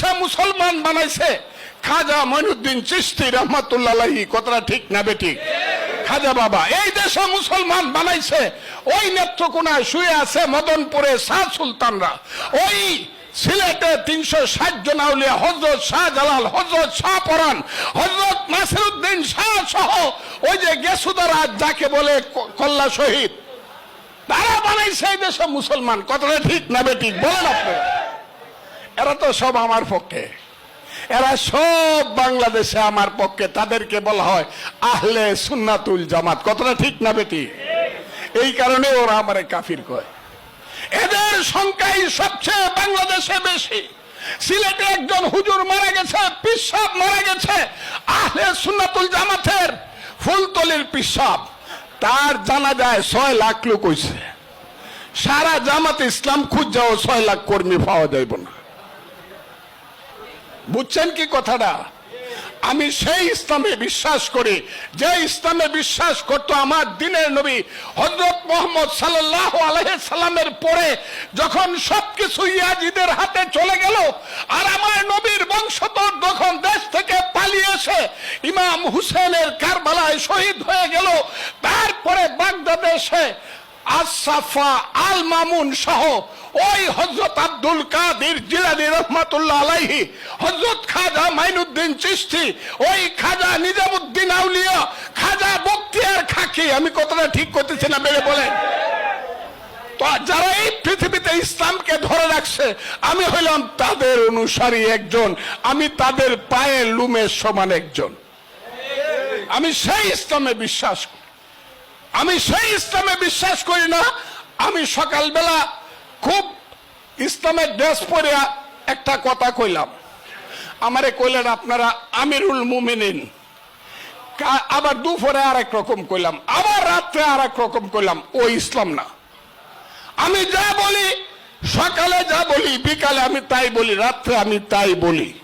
দেশে মুসলমান বানাইছে। খাজা মইনুদ্দিন চিস্তি রহমতুল্লাহি কথাটা ঠিক না বেঠিক খাজা বাবা, এই দেশে মুসলমান বানাইছে। ওই নেত্রকোনায় শুয়ে আছে মদনপুরে শাহ সুলতানরা। ওই সিলেটে তিনশো ষাট জন আউলিয়া হজরত শাহ জালাল হজরত শাহ পরান হজরত নাসিরুদ্দিন শাহ সহ ওই যে গেসুদারা যাকে বলে কল্লা শহীদ। তারা বানাইছে এই দেশে মুসলমান। কথাটা ঠিক না বেঠিক বলেন আপনি। এরা তো সব আমার পক্ষে। এরা সব বাংলাদেশে আমার পক্ষে, তাদেরকে বলা হয় আহলে সুন্নাতুল জামাত। কতটা ঠিক না বেটি? এই কারণে ওরা আমারে কাফির কয়। এদের সংখ্যাই সবচেয়ে বাংলাদেশে বেশি। সিলেটে একজন হুজুর মারা গেছে পিসাব মারা গেছে, আহলে সুন্নাতুল জামাতের ফুলতলির পিসাব তার জানা যায় ছয় লাখ লোক হইছে। সারা জামাত ইসলাম খুঁজ যাও ছয় লাখ কর্মী পাওয়া যাইব না। বুঝছেন কি কথাটা? আমি সেই ইসলামে বিশ্বাস করি। যে ইসলামে বিশ্বাস করতো আমার দিনের নবী হজরত মোহাম্মদ সাল্লাহ সাল্লামের পরে যখন সবকিছু ইয়াজিদের হাতে চলে গেল আর আমার নবীর বংশধর যখন দেশ থেকে পালিয়ে এসে ইমাম হুসেনের কারবালায় শহীদ হয়ে গেল, তারপরে বাগদাদেশে আসাফা আল মামুন সহ ওই হজরত আব্দুল কাদের জিলানি রহমাতুল্লাহ আলাইহি হজরত খাজা মাইনুদ্দিন চিস্তি ওই খাজা নিজামুদ্দিন আউলিয়া, খাজা বক্তিয়ার খাকি, আমি কতটা ঠিক করতেছি না, বেড়ে বলেন। তো যারা এই পৃথিবীতে ইসলামকে ধরে রাখছে, আমি হইলাম তাদের অনুসারী একজন, আমি তাদের পায়ে লুমের সমান একজন। আমি সেই ইসলামে বিশ্বাস করি। আমি সেই ইসলামে বিশ্বাস করি না। আমি সকালবেলা খুব ইসলামের ড্রেস পরে একটা কথা কইলাম। আমারে কইলেন, আপনারা আমিরুল মুমিনিন। আবার দুপুরে আর এক রকম কইলাম, আবার রাত্রে আর এক রকম কইলাম, ও ইসলাম না। আমি যা বলি, সকালে যা বলি, বিকালে আমি তাই বলি, রাত্রে আমি তাই বলি।